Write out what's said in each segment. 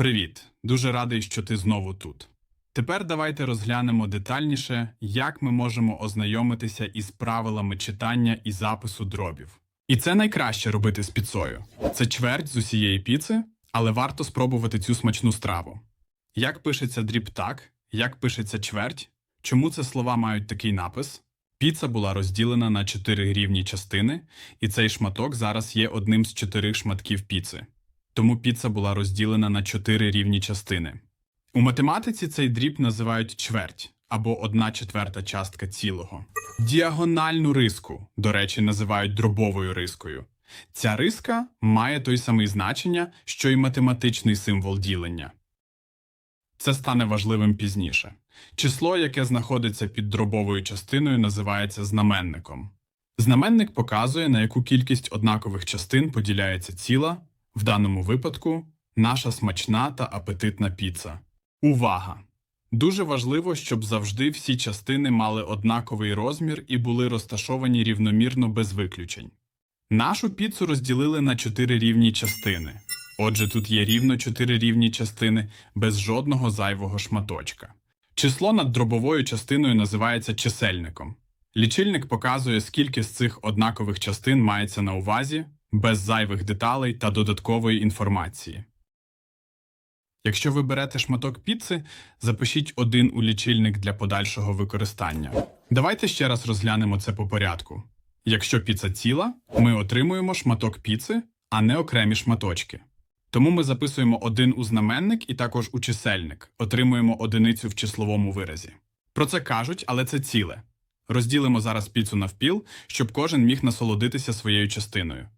Привіт! Дуже радий, що ти знову тут. Тепер давайте розглянемо детальніше, як ми можемо ознайомитися із правилами читання і запису дробів. І це найкраще робити з піцею. Це чверть з усієї піци, але варто спробувати цю смачну страву. Як пишеться дріб так, як пишеться чверть, чому це слова мають такий напис? Піца була розділена на чотири рівні частини, і цей шматок зараз є одним з чотирьох шматків піци. Тому піца була розділена на чотири рівні частини. У математиці цей дріб називають чверть або одна четверта частка цілого. Діагональну риску, до речі, називають дробовою рискою. Ця риска має той самий значення, що й математичний символ ділення. Це стане важливим пізніше. Число, яке знаходиться під дробовою частиною, називається знаменником. Знаменник показує, на яку кількість однакових частин поділяється ціла, в даному випадку наша смачна та апетитна піца. Увага! Дуже важливо, щоб завжди всі частини мали однаковий розмір і були розташовані рівномірно без виключень. Нашу піцу розділили на чотири рівні частини. Отже, тут є рівно чотири рівні частини без жодного зайвого шматочка. Число над дробовою частиною називається чисельником. Лічильник показує, скільки з цих однакових частин мається на увазі, без зайвих деталей та додаткової інформації. Якщо ви берете шматок піци, запишіть один у лічильник для подальшого використання. Давайте ще раз розглянемо це по порядку. Якщо піца ціла, ми отримуємо шматок піци, а не окремі шматочки. Тому ми записуємо один у знаменник і також у чисельник, отримуємо одиницю в числовому виразі. Про це кажуть, але це ціле. Розділимо зараз піцу навпіл, щоб кожен міг насолодитися своєю частиною.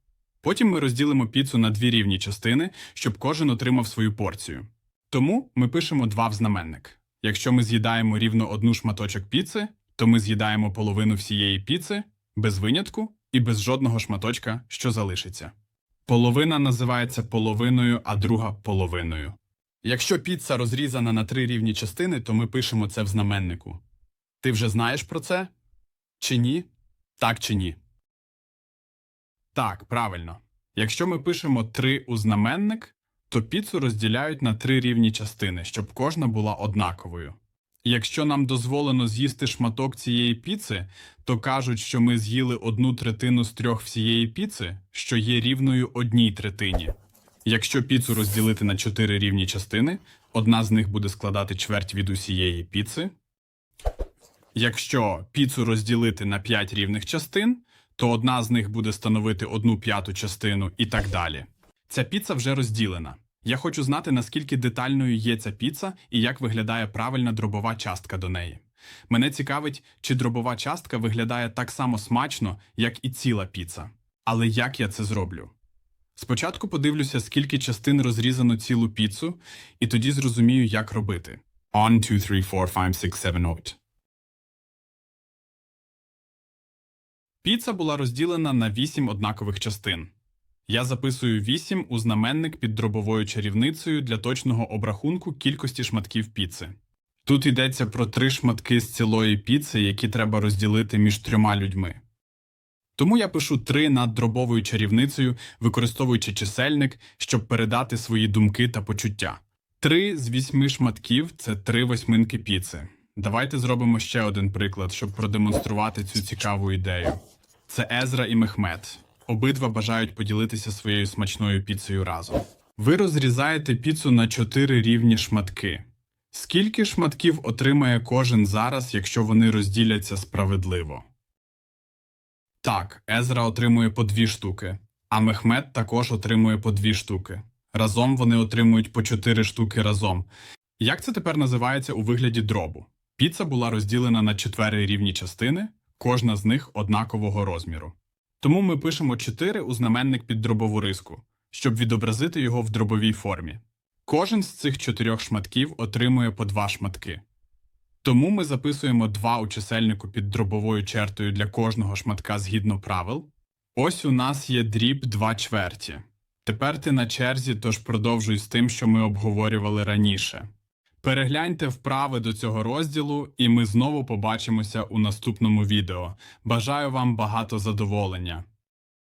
Потім ми розділимо піцу на дві рівні частини, щоб кожен отримав свою порцію. Тому ми пишемо 2 в знаменник. Якщо ми з'їдаємо рівно одну шматочок піци, то ми з'їдаємо половину всієї піци без винятку і без жодного шматочка, що залишиться. Половина називається половиною, а друга половиною. Якщо піца розрізана на три рівні частини, то ми пишемо це в знаменнику. Ти вже знаєш про це? Чи ні? Так чи ні? Так, правильно. Якщо ми пишемо 3 у знаменник, то піцу розділяють на три рівні частини, щоб кожна була однаковою. Якщо нам дозволено з'їсти шматок цієї піци, то кажуть, що ми з'їли одну третину з трьох всієї піци, що є рівною одній третині. Якщо піцу розділити на чотири рівні частини, одна з них буде складати чверть від усієї піци. Якщо піцу розділити на 5 рівних частин, то одна з них буде становити одну п'яту частину і так далі. Ця піца вже розділена. Я хочу знати, наскільки детальною є ця піца і як виглядає правильна дробова частка до неї. Мене цікавить, чи дробова частка виглядає так само смачно, як і ціла піца. Але як я це зроблю? Спочатку подивлюся, скільки частин розрізано цілу піцу, і тоді зрозумію, як робити. On, 2, 3, 4, 5, 6, 7, 8. Піца була розділена на 8 однакових частин. Я записую 8 у знаменник під дробовою чарівницею для точного обрахунку кількості шматків піци. Тут йдеться про три шматки з цілої піци, які треба розділити між трьома людьми. Тому я пишу 3 над дробовою чарівницею, використовуючи чисельник, щоб передати свої думки та почуття. 3 з 8 шматків це 3 восьминки піци. Давайте зробимо ще один приклад, щоб продемонструвати цю цікаву ідею. Це Езра і Мехмед. Обидва бажають поділитися своєю смачною піцею разом. Ви розрізаєте піцу на чотири рівні шматки. Скільки шматків отримає кожен зараз, якщо вони розділяться справедливо? Так, Езра отримує по дві штуки, а Мехмед також отримує по дві штуки. Разом вони отримують по чотири штуки разом. Як це тепер називається у вигляді дробу? Піца була розділена на чотири рівні частини, кожна з них однакового розміру. Тому ми пишемо 4 у знаменник під дробову риску, щоб відобразити його в дробовій формі. Кожен з цих чотирьох шматків отримує по два шматки. Тому ми записуємо 2 у чисельнику під дробовою чертою для кожного шматка згідно правил. Ось у нас є дріб 2 чверті. Тепер ти на черзі, тож продовжуй з тим, що ми обговорювали раніше. Перегляньте вправи до цього розділу, і ми знову побачимося у наступному відео. Бажаю вам багато задоволення.